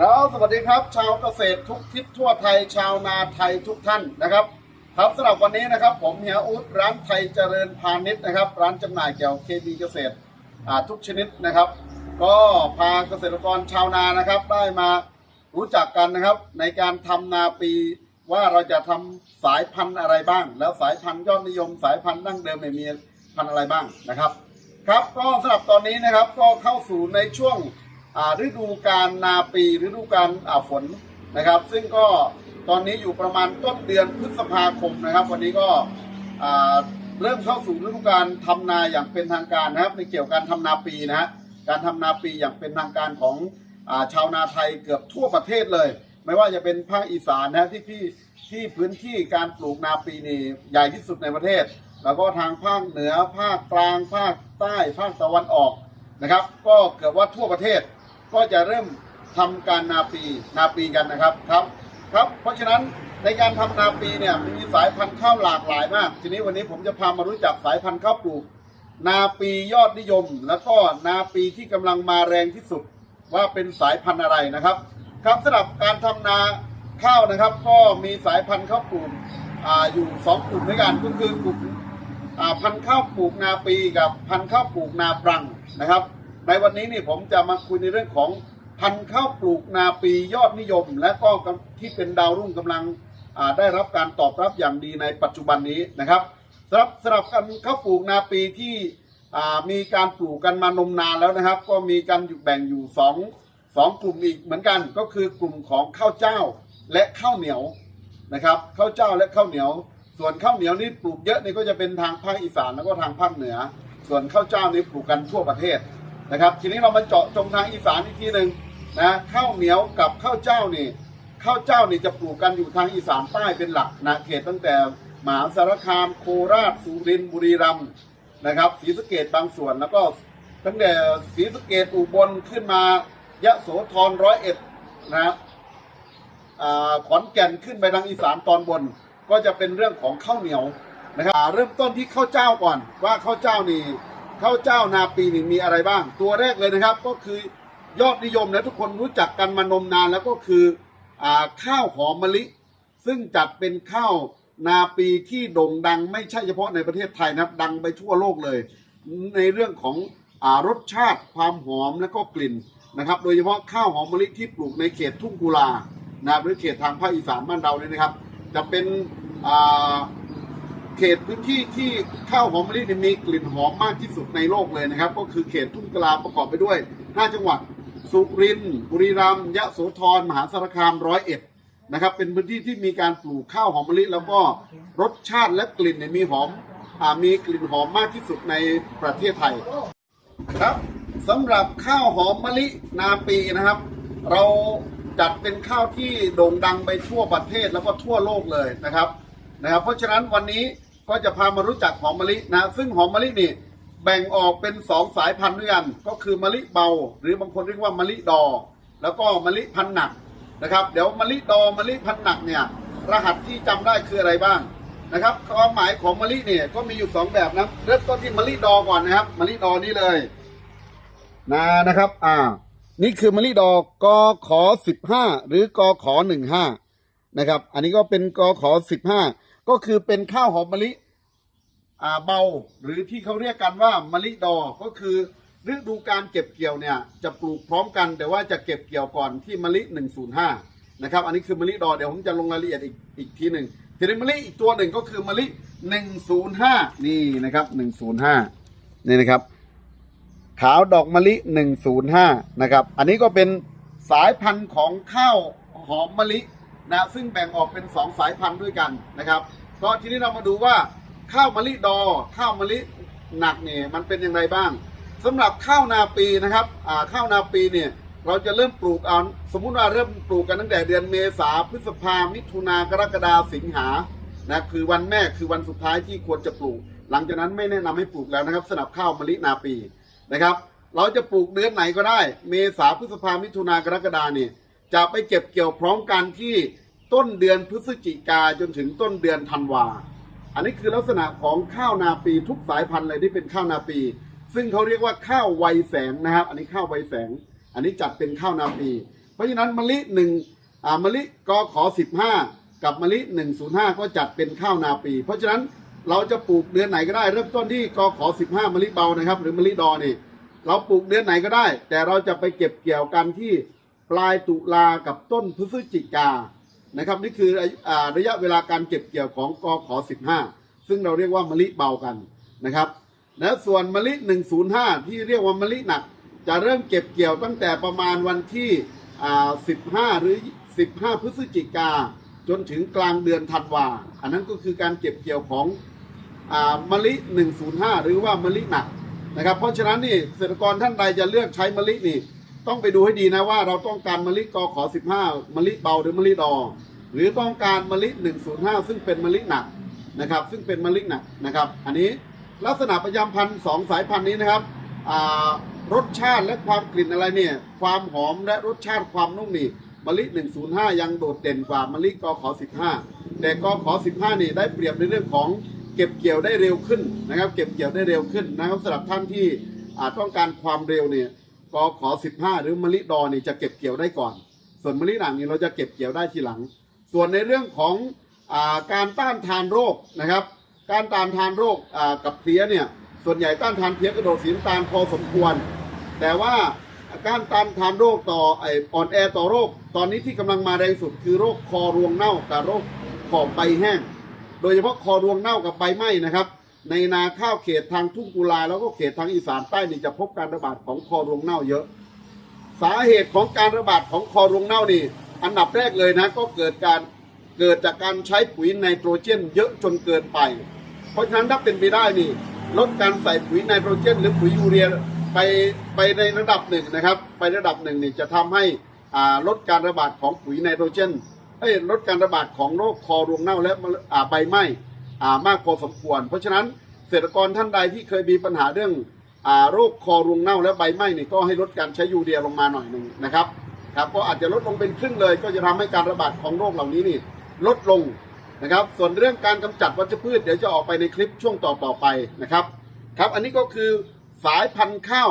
ครับสวัสดีครับ ชาวเกษตรทุกทิศทั่วไทย ชาวนาไทยทุกท่านนะครับ ครับสำหรับวันนี้นะครับ ผมเฮียอุดร้านไทยเจริญพาณิชย์นะครับ ร้านจำหน่ายเกี่ยวเคมีเกษตรทุกชนิดนะครับ ก็พาเกษตรกรชาวนานะครับ ได้มารู้จักกันนะครับ ในการทำนาปีว่าเราจะทำสายพันธุ์อะไรบ้าง แล้วสายพันธุ์ยอดนิยมสายพันธุ์ดั้งเดิมเนี่ยมีพันธุ์อะไรบ้างนะครับ ครับก็สำหรับตอนนี้นะครับก็เข้าสู่ในช่วง ฤดูการนาปีฤดูการฝนนะครับ ซึ่งก็ตอนนี้อยู่ประมาณต้นเดือนพฤษภาคมนะครับ วันนี้ก็เริ่มเข้าสู่ฤดูการทำนาอย่างเป็นทางการนะครับ ในเกี่ยวกับการทำนาปีนะฮะการทำนาปีอย่างเป็นทางการของอชาวนาไทยเกือบทั่วประเทศเลย ไม่ว่าจะเป็นภาคอีสานนะที่พี่ที่พื้นที่การปลูกนาปีนี่ใหญ่ที่สุดในประเทศ แล้วก็ทางภาคเหนือภาคกลางภาคใต้ภาคตะวันออกนะครับ ก็เกือบว่าทั่วประเทศ ก็จะเริ่มทำการนาปีนาปีกันนะครับครับครับ เพราะฉะนั้นในการทำนาปีเนี่ยมีสายพันธุ์ข้าวหลากหลายมาก ทีนี้วันนี้ผมจะพามารู้จักสายพันธุ์ข้าวปลูก นาปียอดนิยม แล้วก็นาปีที่กำลังมาแรงที่สุดว่าเป็นสายพันธุ์อะไรนะครับ ครับสำหรับการทำนาข้าวนะครับ ก็มีสายพันธุ์ข้าวปลูกออยู่สองกลุ่มด้วยกันก็คือกลุ่มพันธุ์ข้าวปลูกนาปีกับพันธุ์ข้าวปลูกนาปรังนะครับ ในวันนี้นี่ผมจะมาคุยในเรื่องของพันธุ์ข้าวปลูกนาปียอดนิยม และก็ที่เป็นดาวรุ่งกำลังได้รับการตอบรับอย่างดีในปัจจุบันนี้นะครับสำหรับสำหรับการข้าวปลูกนาปีที่มีการปลูกกันมานมนานแล้วนะครับ ก็มีการอยู่แบ่งอยู่สองสองกลุ่มอีกเหมือนกันก็คือกลุ่มของข้าวเจ้าและข้าวเหนียวนะครับข้าวเจ้าและข้าวเหนียว ส่วนข้าวเหนียวนี่ปลูกเยอะนี่ก็จะเป็นทางภาคอีสานแล้วก็ทางภาคเหนือ ส่วนข้าวเจ้านี่ปลูกกันทั่วประเทศ นะครับ ทีนี้เรามาเจาะจงทางอีสานอีกทีหนึ่งนะข้าวเหนียวกับข้าวเจ้านี่ข้าวเจ้านี่จะปลูกกันอยู่ทางอีสานใต้เป็นหลักนะเขตตั้งแต่มหาสารคามโคราชสุรินทร์บุรีรัมย์นะครับศรีสะเกดบางส่วนแล้วก็ตั้งแต่ศรีสะเกดอุบลขึ้นมายะโสธรร้อยเอ็ดนะครับขอนแก่นขึ้นไปทางอีสานตอนบน ก็จะเป็นเรื่องของข้าวเหนียวนะครับเริ่มต้นที่ข้าวเจ้าก่อนว่าข้าวเจ้านี่ ข้าวเจ้านาปีนี่มีอะไรบ้าง ตัวแรกเลยนะครับ ก็คือยอดนิยมและทุกคนรู้จักกันมานมนานแล้วก็คืออข้าวหอมมะลิ ซึ่งจัดเป็นข้าวนาปีที่โด่งดังไม่ใช่เฉพาะในประเทศไทยนะครับดังไปทั่วโลกเลย ในเรื่องของอรสชาติความหอมและก็กลิ่นนะครับ โดยเฉพาะข้าวหอมมะลิที่ปลูกในเขตทุ่งกุลานะครับหรือเขตทางภาคอีสานบ้านเราเนี่ยนะครับ จะเป็น เขตพื้นที่ที่ข้าวหอมมะลิมีกลิ่นหอมมากที่สุดในโลกเลยนะครับ ก็คือเขตทุ่งกลาประกอบไปด้วย 5 จังหวัด สุรินทร์บุรีรัมย์ยะโสธรมหาสารคามร้อยเอ็ดนะครับ เป็นพื้นที่ที่มีการปลูกข้าวหอมมะลิแล้วก็รสชาติและกลิ่นเนี่ยมีหอมอ่ามีกลิ่นหอมมากที่สุดในประเทศไทยครับสำหรับข้าวหอมมะลินาปีนะครับ เราจัดเป็นข้าวที่โด่งดังไปทั่วประเทศแล้วก็ทั่วโลกเลยนะครับนะครับ เพราะฉะนั้นวันนี้ ก็จะพามารู้จักหอมมะลินะ ซึ่งหอมมะลินี่แบ่งออกเป็นสองสายพันธุ์ด้วยกัน ก็คือมะลิเบา หรือบางคนเรียกว่ามะลิดอ แล้วก็มะลิพันธุ์หนักนะครับ เดี๋ยวมะลิดอมะลิพันธุ์หนักเนี่ยรหัสที่จำได้คืออะไรบ้างนะครับความหมายของมะลิเนี่ยก็มีอยู่สองแบบนะเริ่มต้นที่มะลิดอก่อนนะครับมะลิดอนี่เลยนะนะครับ อ่า นี่คือมะลิดอกกขอสิบห้าหรือกขอหนึ่งห้านะครับ อันนี้ก็เป็นกขอสิบห้า ก็คือเป็นข้าวหอมมะลิอ่าเบาหรือที่เขาเรียกกันว่ามะลิดอก็คือฤดูการเก็บเกี่ยวเนี่ยจะปลูกพร้อมกัน แต่ว่าจะเก็บเกี่ยวก่อนที่มะลิหนึ่งศูนะครับ อันนี้คือมะลิดอเดี๋ยวผมจะลงรายละเอียดอีกอีกทีหนึ่งทีนี้มะลิอีกตัวหนึ่งก็คือมะลิหนึ่งศูนย์ห้านี่นะครับหนึ่งศูนย์ห้านี่นะครับ ขาวดอกมะลิ 105 นะครับ อันนี้ก็เป็นสายพันธุ์ของข้าวหอมมะลินะซึ่งแบ่งออกเป็น 2 สายพันธุ์ด้วยกันนะครับ ก็ทีนี้เรามาดูว่าข้าวมะลิดอ ข้าวมะลิหนักเนี่ยมันเป็นอย่างไรบ้างสำหรับข้าวนาปีนะครับข้าวนาปีเนี่ยเราจะเริ่มปลูกเอาสมมุติว่าเริ่มปลูกกันตั้งแต่เดือนเมษาพฤษภามิถุนากรกฎาสิงหานะคือวันแม่คือวันสุดท้ายที่ควรจะปลูก หลังจากนั้นไม่แนะนำให้ปลูกแล้วนะครับสำหรับข้าวมะลินาปีนะครับ เราจะปลูกเดือนไหนก็ได้ เมษาพฤษภามิถุนากรกฎาเนี่ยจะไปเก็บเกี่ยวพร้อมกันที่ ต้นเดือนพฤศจิกาจนถึงต้นเดือนธันวา อันนี้คือลักษณะของข้าวนาปีทุกสายพันธุ์เลยที่เป็นข้าวนาปี ซึ่งเขาเรียกว่าข้าวไวแสงนะครับ อันนี้ข้าวไวแสง อันนี้จัดเป็นข้าวนาปี เพราะฉะนั้นมะลิหนึ่งอ่ามะลิกอขอสิบห้ากับมะลิหนึ่งศูนย์ห้าก็จัดเป็นข้าวนาปี เพราะฉะนั้นเราจะปลูกเดือนไหนก็ได้ เริ่มต้นที่กอขอสิบห้ามะลิเบานะครับ หรือมะลิดอนี่เราปลูกเดือนไหนก็ได้ แต่เราจะไปเก็บเกี่ยวกันที่ปลายตุลากับต้นพฤศจิกา นะครับนี่คืออระยะเวลาการเก็บเกี่ยวของกอขอ15 ซึ่งเราเรียกว่ามะลิเบากันนะครับและส่วนมะลิ 105 ที่เรียกว่ามะลิหนัก จะเริ่มเก็บเกี่ยวตั้งแต่ประมาณวันที่ 15 หรือ 15 พฤศจิกาจนถึงกลางเดือนธันวา อันนั้นก็คือการเก็บเกี่ยวของอมะลิ 105 หรือว่ามะลิหนักนะครับ เพราะฉะนั้นนี่เกษตรกรท่านใดจะเลือกใช้มะลินี่ ต้องไปดูให้ดีนะว่าเราต้องการมะลิกอขอ 15มะลิเบาหรือมะลิดอหรือต้องการมะลิ 105 ซึ่งเป็นมะลิหนักนะครับ ซึ่งเป็นมะลิหนักนะครับ อันนี้ลักษณะประจำพันธุ์สองสายพันธุ์นี้นะครับรสชาติและความกลิ่นอะไรเนี่ย ความหอมและรสชาติความนุ่มนี่มะลิ 105 ยังโดดเด่นกว่ามะลิกอขอ 15 แต่กอขอ 15 นี่ได้เปรียบในเรื่องของเก็บเกี่ยวได้เร็วขึ้นนะครับ เก็บเกี่ยวได้เร็วขึ้นนะครับสำหรับท่านที่อ่าต้องการความเร็วเนี่ย กอขอ15หรือมะลิดอนี่จะเก็บเกี่ยวได้ก่อน ส่วนมะลิหนักนี่เราจะเก็บเกี่ยวได้ทีหลัง ส่วนในเรื่องของอาการต้านทานโรคนะครับ การต้านทานโรคกับเพลี้ยเนี่ยส่วนใหญ่ต้านทานเพลี้ยกระโดดสีน้ำตาลพอสมควร แต่ว่าการต้านทานโรคต่อออ่อนแอต่อโรค ตอนนี้ที่กำลังมาแรงสุดคือโรคคอรวงเน่ากับโรคขอบใบแห้ง โดยเฉพาะคอรวงเน่ากับใบไหม้นะครับ ในนาข้าวเขตทางทุ่งกุลาแล้วก็เขตทางอีสานใต้นี่จะพบการระบาดของคอรวงเน่าเยอะ สาเหตุของการระบาดของคอรวงเน่านี่ อันดับแรกเลยนะก็เกิดการเกิดจากการใช้ปุ๋ยไนโตรเจน เยอะจนเกินไป เพราะฉะนั้นถ้าเป็นไปได้นี่ลดการใส่ปุ๋ยไนโตรเจน หรือปุ๋ยยูเรียไปไปในระดับหนึ่งนะครับ ไประดับหนึ่งนี่จะทำให้อ่าลดการระบาดของปุ๋ยไนโตรเจนเอ้ลดการระบาดของโรคคอรวงเน่าและอ่าใบไหม้ มากพอสมควร เพราะฉะนั้นเกษตรกรท่านใดที่เคยมีปัญหาเรื่องอโรคคอรวงเน่าและใบไหม้นี่ก็ให้ลดการใช้ยูเรียลงมาหน่อยหนึ่งนะครับครับก็อาจจะลดลงเป็นครึ่งเลย ก็จะทำให้การระบาดของโรคเหล่านี้นี่ลดลงนะครับ ส่วนเรื่องการกำจัดวัชพืชเดี๋ยวจะออกไปในคลิปช่วงต่อต่อๆไปนะครับครับ อันนี้ก็คือสายพันธุ์ข้าว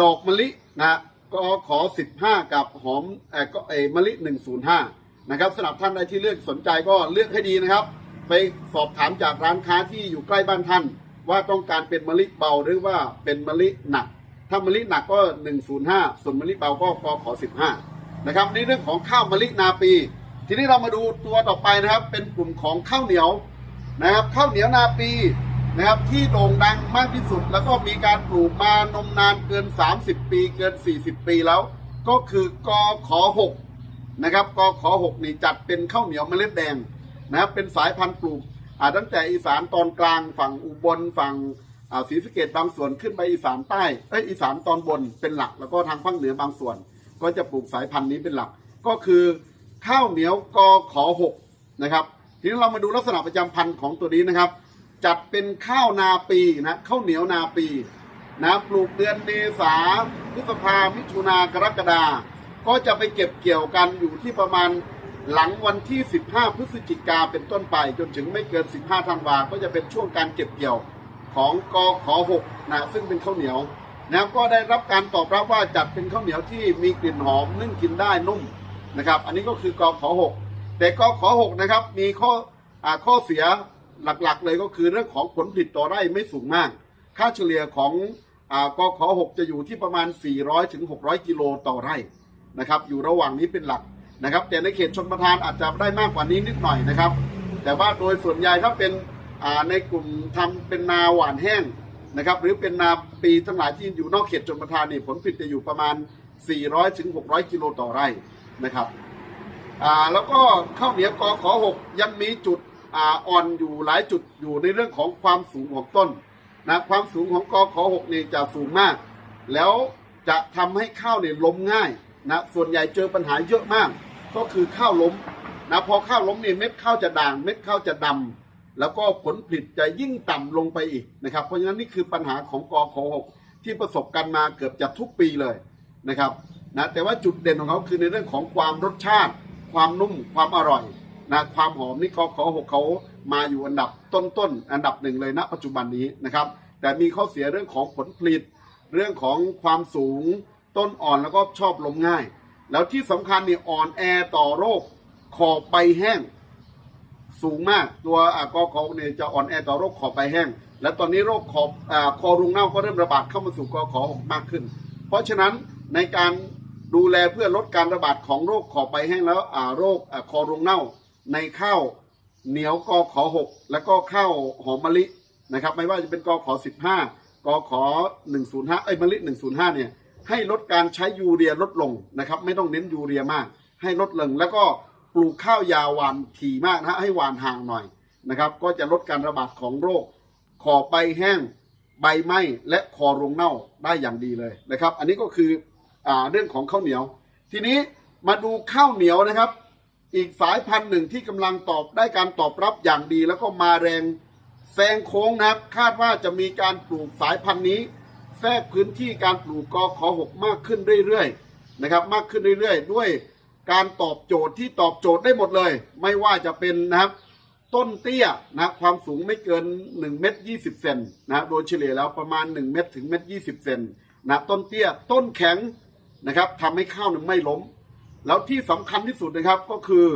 ดอกมะลินะก็ขอ 15 กับหอมเอ่อมะลิ 105 นะครับสำหรับท่านใดที่เลือกสนใจก็เลือกให้ดีนะครับ ไปสอบถามจากร้านค้าที่อยู่ใกล้บ้านท่าน ว่าต้องการเป็นมะลิเบาหรือว่าเป็นมะลิหนัก ถ้ามะลิหนักก็ 105 ส่วนมะลิเบาก็กขอ15 นะครับในเรื่องของข้าวมะลินาปี ทีนี้เรามาดูตัวต่อไปนะครับ เป็นกลุ่มของข้าวเหนียวนะครับข้าวเหนียวนาปีนะครับที่โด่งดังมากที่สุด แล้วก็มีการปลูกมานมนานเกิน 30 ปีเกิน 40 ปีแล้ว ก็คือกขอ6นะครับกขอ6นี่จัดเป็นข้าวเหนียวเมล็ดแดง นะครับเป็นสายพันธุ์ปลูกตั้งแต่อีสานตอนกลางฝั่งอุบลฝั่งศรีสะเกดบางส่วนขึ้นไปอีสานใต้เอ้ยอีสานตอนบนเป็นหลัก แล้วก็ทางภาคเหนือบางส่วน ก็จะปลูกสายพันธุ์นี้เป็นหลัก ก็คือข้าวเหนียวกอขอหกนะครับทีนี้เรามาดูลักษณะประจำพันธุ์ของตัวนี้นะครับ จัดเป็นข้าวนาปีนะข้าวเหนียวนาปีนะปลูกเดือนเมษาพฤษภามิถุนากรกฎาก็จะไปเก็บเกี่ยวกันอยู่ที่ประมาณ หลังวันที่ 15 พฤศจิกาเป็นต้นไป จนถึงไม่เกิน 15ธันวาก็จะเป็นช่วงการเก็บเกี่ยวของกอขอหกนะซึ่งเป็นข้าวเหนียวนะก็ได้รับการตอบรับว่าจัดเป็นข้าวเหนียวที่มีกลิ่นหอมนึ่งกินได้นุ่มนะครับ อันนี้ก็คือกอขอหกแต่กอขอหกนะครับมีข้ออข้อเสียหลักๆ เลยก็คือเรื่องของผลผลิตต่อไร่ไม่สูงมาก ค่าเฉลี่ยของอกอขอหกจะอยู่ที่ประมาณ 400-600 กิโลต่อไร่นะครับ อยู่ระหว่างนี้เป็นหลัก นะครับ แต่ในเขตชนประทานอาจจะได้มากกว่านี้นิดหน่อยนะครับ แต่ว่าโดยส่วนใหญ่ถ้าเป็นในกลุ่มทำเป็นนาหวานแห้งนะครับ หรือเป็นนาปีทั้งหลายที่อยู่นอกเขตชนประทานนี่ผลผลิตจะอยู่ประมาณ 400ถึง600 กิโลต่อไร่นะครับแล้วก็ข้าวเหนียวกอขอ6ยังมีจุดอ่อนอยู่หลายจุดอยู่ในเรื่องของความสูงของต้นนะความสูงของกอขอ6นี่จะสูงมาก แล้วจะทำให้ข้าวเนี่ยล้มง่ายนะส่วนใหญ่เจอปัญหาเยอะมาก ก็คือข้าวล้มนะพอข้าวล้มเนี่ยเม็ดข้าวจะด่างเม็ดข้าวจะดำแล้วก็ผลผลิตจะยิ่งต่ำลงไปอีกนะครับ เพราะฉะนั้นนี่คือปัญหาของกอขหกที่ประสบกันมาเกือบจะทุกปีเลยนะครับนะแต่ว่าจุดเด่นของเขาคือในเรื่องของความรสชาติ ความนุ่มความอร่อยนะความหอมนี่กอขหกเขามาอยู่อันดับต้นๆอันดับหนึ่งเลยณปัจจุบันนี้นะครับ แต่มีข้อเสียเรื่องของผลผลิต เรื่องของความสูงต้นอ่อนแล้วก็ชอบล้มง่าย แล้วที่สำคัญเนี่ยอ่อนแอต่อโรคขอบใบแห้ง สูงมากตัวอ่ากอขอเนี่ยจะอ่อนแอต่อโรคขอบใบแห้ง และตอนนี้โรคขอบอคอรุงเน่าก็เริ่มระบาดเข้ามาสู่กอขอหกมากขึ้น เพราะฉะนั้นในการดูแลเพื่อลดการระบาดของโรคขอบใบแห้งแล้วโรคคอรุงเน่า ในข้าวเหนียวกอขอหกแล้วก็ข้าวหอมมะลินะครับ ไม่ว่าจะเป็นกอขอสิบห้ากอขอหนึ่งศูนย์ห้าเอ้ยมะลิหนึ่งศูนย์ห้าเนี่ย ให้ลดการใช้ยูเรียลดลงนะครับ ไม่ต้องเน้นยูเรียมาก ให้ลดลง แล้วก็ปลูกข้าวยาวหวานถี่มากนะฮะให้หวานห่างหน่อยนะครับ ก็จะลดการระบาดของโรคขอใบแห้ง ใบไหม้และคอรวงเน่าได้อย่างดีเลยนะครับ อันนี้ก็คืออเรื่องของข้าวเหนียว ทีนี้มาดูข้าวเหนียวนะครับ อีกสายพันธุ์หนึ่งที่กำลังตอบได้การตอบรับอย่างดี แล้วก็มาแรงแซงโค้งนะครับ คาดว่าจะมีการปลูกสายพันธุ์นี้ แทรกพื้นที่การปลูกกอขอหกมากขึ้นเรื่อยๆนะครับ มากขึ้นเรื่อยๆ ด้วยการตอบโจทย์ที่ตอบโจทย์ได้หมดเลย ไม่ว่าจะเป็นนะครับต้นเตี้ยนะความสูงไม่เกิน 1 เมตร 20 เซนนะโดยเฉลี่ยแล้วประมาณ 1 เมตรถึงเมตร 20 เซนนะต้นเตี้ยต้นแข็งนะครับทำให้ข้าวนึ่งไม่ล้ม แล้วที่สำคัญที่สุดนะครับก็คือ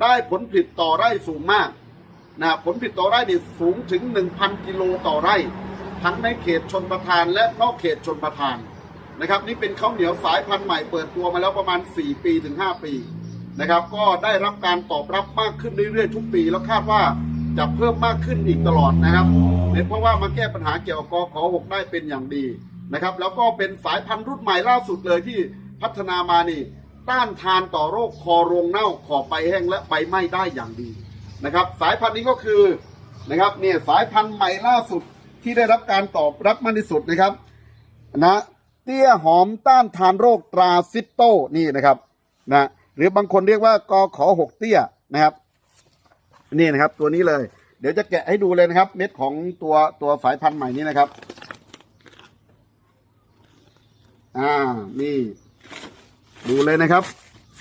ได้ผลผลิตต่อไร่สูงมากนะผลผลิตต่อไร่นี่สูงถึง 1,000 กิโลต่อไร่ ทั้งในเขตชนประทานและนอกเขตชนประทานนะครับนี่เป็นข้าวเหนียวสายพันธุ์ใหม่เปิดตัวมาแล้วประมาณ 4 ปีถึง 5 ปีนะครับก็ได้รับการตอบรับมากขึ้นเรื่อยๆทุกปี แล้วคาดว่าจะเพิ่มมากขึ้นอีกตลอดนะครับเป็นเพราะว่ามาแก้ปัญหาเกี่ยวกับกขอหกได้เป็นอย่างดีนะครับแล้วก็เป็นสายพันธุ์รุ่นใหม่ล่าสุดเลยที่พัฒนามานี่ต้านทานต่อโรคคอรงเน่าขอบใบแห้งและใบไหม้ได้อย่างดีนะครับสายพันธุ์นี้ก็คือนะครับเนี่ยสายพันธุ์ใหม่ล่าสุด ที่ได้รับการตอบรับมากที่สุดนะครับนะเตี้ยหอมต้านทานโรคตราซิโตนี่นะครับนะหรือบางคนเรียกว่ากอขอหกเตี้ยนะครับนี่นะครับตัวนี้เลย เดี๋ยวจะแกะให้ดูเลยนะครับ เม็ดของตัวตัวสายพันธุ์ใหม่นี้นะครับอ่านี่ ดูเลยนะครับ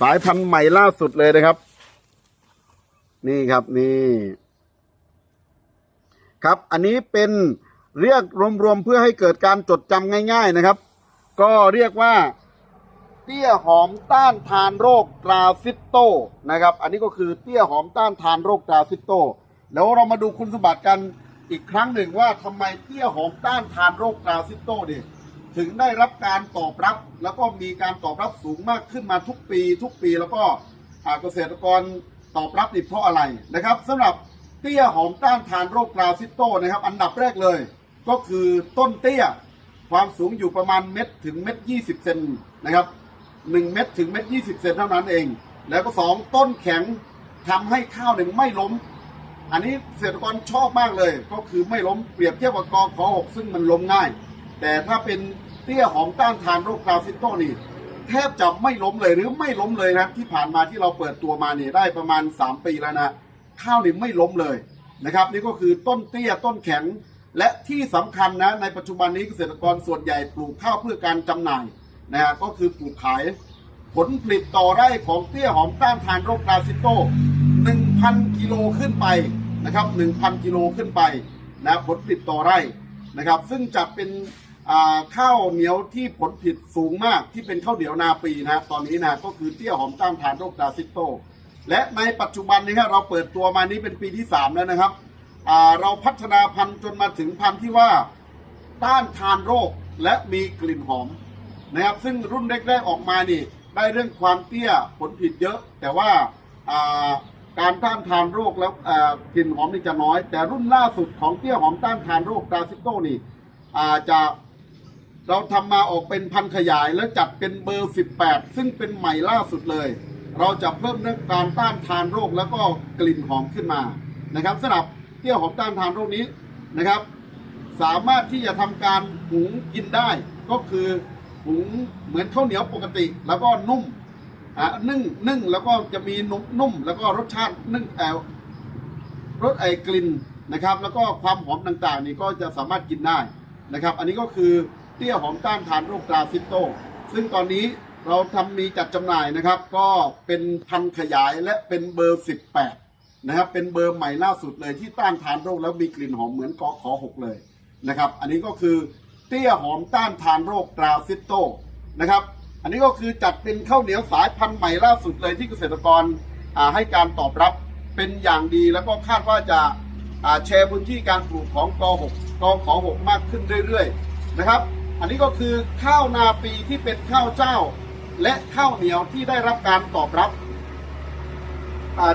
สายพันธุ์ใหม่ล่าสุดเลยนะครับ นี่ครับนี่ ครับอันนี้เป็น เรียกรวมๆเพื่อให้เกิดการจดจำง่าย ๆนะครับ ก็เรียกว่าเตี้ยหอมต้านทานโรคตราซิโตนะครับ อันนี้ก็คือเตี้ยหอมต้านทานโรคตราซิโตแล้วเรามาดูคุณสมบัติกันอีกครั้งหนึ่งว่าทำไมเตี้ยหอมต้านทานโรคตราซิโตเนี่ยถึงได้รับการตอบรับ แล้วก็มีการตอบรับสูงมากขึ้นมาทุกปี ทุกปีแล้วก็เกษตรกรตอบรับนี่เพราะอะไรนะครับสำหรับเตี้ยหอมต้านทานโรคกราซิโตนะครับ อันดับแรกเลย ก็คือต้นเตี้ย ความสูงอยู่ประมาณเม็ดถึงเม็ดยี่สิบเซนนะครับหนึ่งเม็ดถึงเม็ดยี่สิบเซนเท่านั้นเอง แล้วก็สองต้นแข็งทำให้ข้าวหนึ่งไม่ล้ม อันนี้เกษตรกรชอบมากเลย ก็คือไม่ล้มเปรียบเทียบกับกอขอหกซึ่งมันล้มง่าย แต่ถ้าเป็นเตี้ยหอมต้านทานโรคกราฟิโตนี่แทบจะไม่ล้มเลยหรือไม่ล้มเลยนะที่ผ่านมาที่เราเปิดตัวมาเนี่ยได้ประมาณ 3 ปีแล้วนะข้าวนี่ไม่ล้มเลยนะครับ นี่ก็คือต้นเตี้ยต้นแข็ง และที่สำคัญนะในปัจจุบันนี้เกษตรกรส่วนใหญ่ปลูกข้าวเพื่อการจำหน่ายนะฮะก็คือปลูกขายผลผลิตต่อไร่ของเตี้ยหอมต้านทานโรคกราซิโต1,000 กิโลขึ้นไปนะครับ1,000 กิโลขึ้นไปนะผลผลิตต่อไร่นะครับ ซึ่งจะเป็นข้าวเหนียวที่ผลผลิตสูงมากที่เป็นข้าวเหนียวนาปีนะตอนนี้นะก็คือเตี้ยหอมต้านทานโรคกราซิโต และในปัจจุบันนี้ครับเราเปิดตัวมานี้เป็นปีที่ 3 แล้วนะครับ เราพัฒนาพันธุ์จนมาถึงพันธุ์ที่ว่าต้านทานโรคและมีกลิ่นหอมนะครับ ซึ่งรุ่นแรกๆออกมานี่ได้เรื่องความเตี้ยผลผลิตเยอะ แต่ว่าการต้านทานโรคแล้วกลิ่นหอมนี่จะน้อย แต่รุ่นล่าสุดของเตี้ยหอมต้านทานโรคกราซิโตนี่จะเราทำมาออกเป็นพันขยายแล้วจัดเป็นเบอร์ 18 ซึ่งเป็นใหม่ล่าสุดเลย เราจะเพิ่มเรื่องการต้านทานโรคแล้วก็กลิ่นหอมขึ้นมานะครับสำหรับ เตี้ยหอมต้านทานโรคนี้นะครับ สามารถที่จะทำการหุงกินได้ก็คือหุงเหมือนข้าวเหนียวปกติ แล้วก็นุ่มอะนึ่งนึ่งแล้วก็จะมีนุ่มนุ่มแล้วก็รสชาตินึ่งแอลรสไอกลิ่นนะครับ แล้วก็ความหอมต่างๆ นี่ก็จะสามารถกินได้นะครับ อันนี้ก็คือเตี้ยหอมต้านทานโรคตราซิโต ซึ่งตอนนี้เราทำมีจัดจำหน่ายนะครับ ก็เป็นพันขยายและเป็นเบอร์ 18 นะครับ เป็นเบอร์ใหม่ล่าสุดเลยที่ต้านทานโรคแล้วมีกลิ่นหอมเหมือนกอขอหกเลยนะครับ อันนี้ก็คือเตี้ยหอมต้านทานโรคตราซิโตนะครับ อันนี้ก็คือจัดเป็นข้าวเหนียวสายพันธุ์ใหม่ล่าสุดเลยที่เกษตรกรให้การตอบรับเป็นอย่างดีแล้วก็คาดว่าจะแชร์พื้นที่การปลูกของกอ .6 กอขอ6มากขึ้นเรื่อยๆนะครับ อันนี้ก็คือข้าวนาปีที่เป็นข้าวเจ้า และข้าวเหนียวที่ได้รับการตอบรับ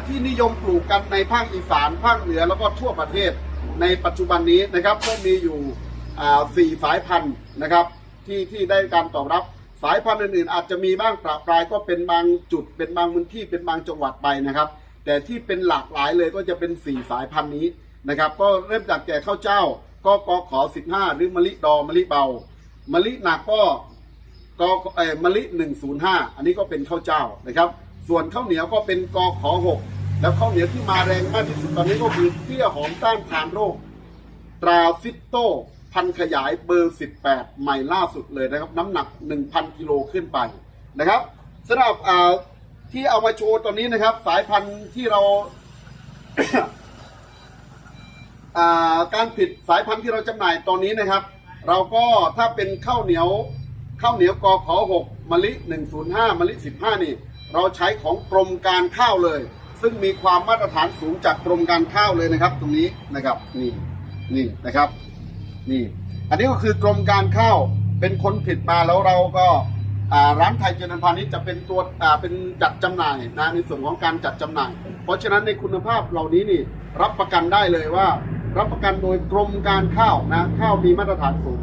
ที่นิยมปลูกกันในภาคอีสานภาคเหนือแล้วก็ทั่วประเทศในปัจจุบันนี้นะครับก็มีอยู่สี่สายพันธุ์นะครับที่ที่ได้การตอบรับสายพันธุ์อื่นๆ อาจจะมีบ้างประปรายก็เป็นบางจุด เป็นบางพื้นที่เป็นบางจังหวัดไปนะครับ แต่ที่เป็นหลากหลายเลยก็จะเป็นสี่สายพันธุ์นี้นะครับ ก็เริ่มจากแก่ข้าวเจ้า ก็กขอ15หรือมะลิดอมะลิเบามะลิหนักก็ก็เออมะลิ105อันนี้ก็เป็นข้าวเจ้านะครับ ส่วนข้าวเหนียวก็เป็นกอขอ6แล้วข้าวเหนียวที่มาแรงมากที่สุดตอนนี้ก็คือเตี้ยหอมต้านทานโรค ตราฟิตโต พันขยายเบอร์ 18 ใหม่ล่าสุดเลยนะครับ น้ำหนัก 1,000 กิโลขึ้นไปนะครับสำหรับที่เอามาโชว์ตอนนี้นะครับ สายพันธุ์ที่เราาการผิดสายพันธุ์ที่เราจำหน่ายตอนนี้นะครับ เราก็ถ้าเป็นข้าวเหนียวข้าวเหนียวกอขอ6มะลิ 105มะลิ 15 นี่ เราใช้ของกรมการข้าวเลย ซึ่งมีความมาตรฐานสูงจากกรมการข้าวเลยนะครับ ตรงนี้นะครับนี่นี่นะครับ นี่ อันนี้ก็คือกรมการข้าวเป็นคนผิดมาแล้วเราก็ร้านไทยเจริญพาณิชย์จะเป็นตัวเป็นจัดจำหน่ายนะในส่วนของการจัดจำหน่าย เพราะฉะนั้นในคุณภาพเหล่านี้นี่รับประกันได้เลยว่า รับประกันโดยกรมการข้าวนะข้าวมีมาตรฐานสูง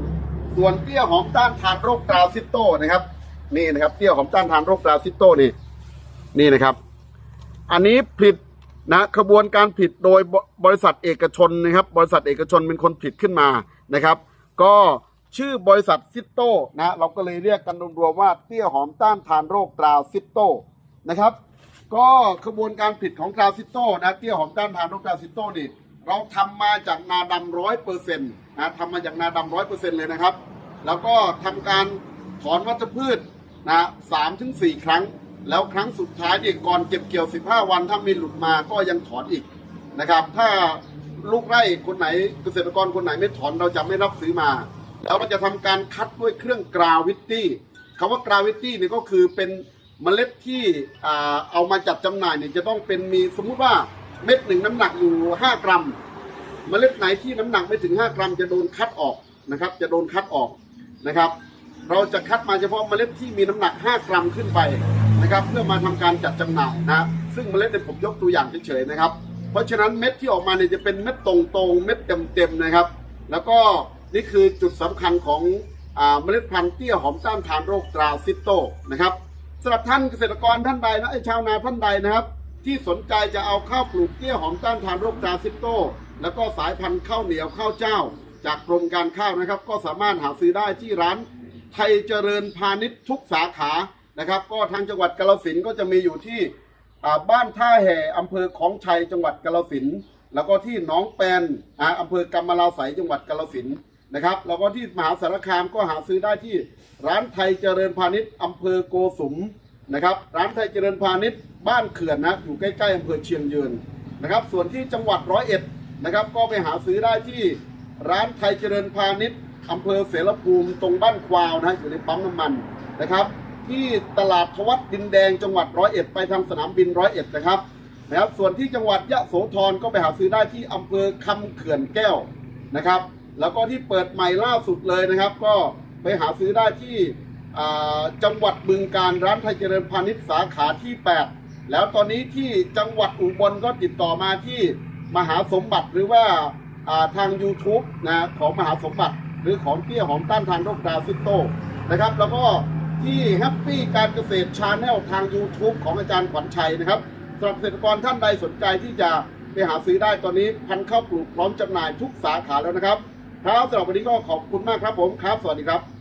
ส่วนเตี้ยหอมต้านทานโรคตราซิโตนะครับนี่นะครับเตี้ยหอมต้านทานโรคตราซิโตนี่ นี่นะครับ อันนี้ผลิตนะขบวนการผลิตโดยบบริษัทเอกชนนะครับ บริษัทเอกชนเป็นคนผลิตขึ้นมานะครับ ก็ชื่อบริษัทซิตโต้นะเราก็เลยเรียกกันรวมๆว่าเตี้ยหอมต้านทานโรคตราซิตโต้นะครับ ก็ขบวนการผลิตของตราซิตโต้นะเตี้ยหอมต้านทานโรคตราซิตโต้นี่เราทำมาจากนาดำร้อยเปอร์เซ็นต์นะทำมาจากนาดำร้อยเปอร์เซ็นต์เลยนะครับ แล้วก็ทำการถอนวัชพืชนะสามถึงสี่ครั้ง แล้วครั้งสุดท้ายเนี่ยก่อนเก็บเกี่ยว 15 วันถ้ามีหลุดมาก็ยังถอนอีกนะครับ ถ้าลูกไร่คนไหนเกษตรกรคนไหนไม่ถอนเราจะไม่รับซื้อมา แล้วเราจะทำการคัดด้วยเครื่องกราวิตตี้คำว่ากราวิตตี้เนี่ยก็คือเป็นเมล็ดที่เอามาจัดจำหน่ายเนี่ยจะต้องเป็นมีสมมุติว่าเม็ดหนึ่งน้ำหนักอยู่ 5 กรัม เมล็ดไหนที่น้ำหนักไม่ถึง 5 กรัม จะโดนคัดออกนะครับ จะโดนคัดออกนะครับ เราจะคัดมาเฉพาะเมล็ดที่มีน้ำหนัก 5 กรัมขึ้นไป นะครับเพื่อมาทำการจัดจำหน่ายนะซึ่งเมล็ดเนี่ยผมยกตัวอย่างเฉยๆนะครับ เพราะฉะนั้นเม็ดที่ออกมาเนี่ยจะเป็นเม็ดตรงๆ เม็ดเต็มๆนะครับ แล้วก็นี่คือจุดสำคัญของเมล็ดพันธุ์เตี้ยหอมต้านทานโรคตราซิโตนะครับสำหรับท่านเกษตรกรท่านใดนะไอ้ชาวนาท่านใดนะครับ ที่สนใจจะเอาข้าวปลูกเตี้ยหอมต้านทานโรคตราซิโต แล้วก็สายพันธุ์ข้าวเหนียวข้าวเจ้า จากกรมการข้าวนะครับ ก็สามารถหาซื้อได้ที่ร้านไทยเจริญพาณิชย์ทุกสาขา นะครับ ก็ทางจังหวัดกาฬสินก็จะมีอยู่ที่บ้านท่าแห่อำเภอของชัยจังหวัดกาฬสินแล้วก็ที่หนองแปนอ่าอำเภอกำมะลาไสยจังหวัดกาฬสินนะครับ แล้วก็ที่มหาสารคามก็หาซื้อได้ที่ร้านไทยเจริญพาณิชย์อำเภอโกสุมนะครับ ร้านไทยเจริญพาณิชย์บ้านเขื่อนนะอยู่ใกล้ๆอำเภอเชียงยืนนะครับ ส่วนที่จังหวัดร้อยเอ็ดนะครับ ก็ไปหาซื้อได้ที่ร้านไทยเจริญพาณิชย์อำเภอเสรภูมิตรงบ้านควาวนะอยู่ในปั๊มน้ำมันนะครับ ที่ตลาดทวัดดินแดงจังหวัดร้อยเอ็ดไปทางสนามบินร้อยเอ็ดนะครับนะครับ ส่วนที่จังหวัดยะโสธรก็ไปหาซื้อได้ที่อำเภอคำเขื่อนแก้วนะครับ แล้วก็ที่เปิดใหม่ล่าสุดเลยนะครับ ก็ไปหาซื้อได้ที่จังหวัดบึงการร้านไทยเจริญพาณิชย์สาขาที่ 8 แล้วตอนนี้ที่จังหวัดอุบลก็ติดต่อมาที่มหาสมบัติหรือว่าทาง YouTube นะของมหาสมบัติ หรือของเตี้ยหอมต้านทานโรคดาวซิโตนะครับ แล้วก็ ที่แฮปปี้การเกษตรชาแนลทาง YouTube ของอาจารย์ขวัญชัยนะครับสำหรับเกษตรกรท่านใดสนใจที่จะไปหาซื้อได้ตอนนี้พันธุ์ข้าวปลูกพร้อมจำหน่ายทุกสาขาแล้วนะครับครับสำหรับวันนี้ก็ขอบคุณมากครับผมครับ สวัสดีครับ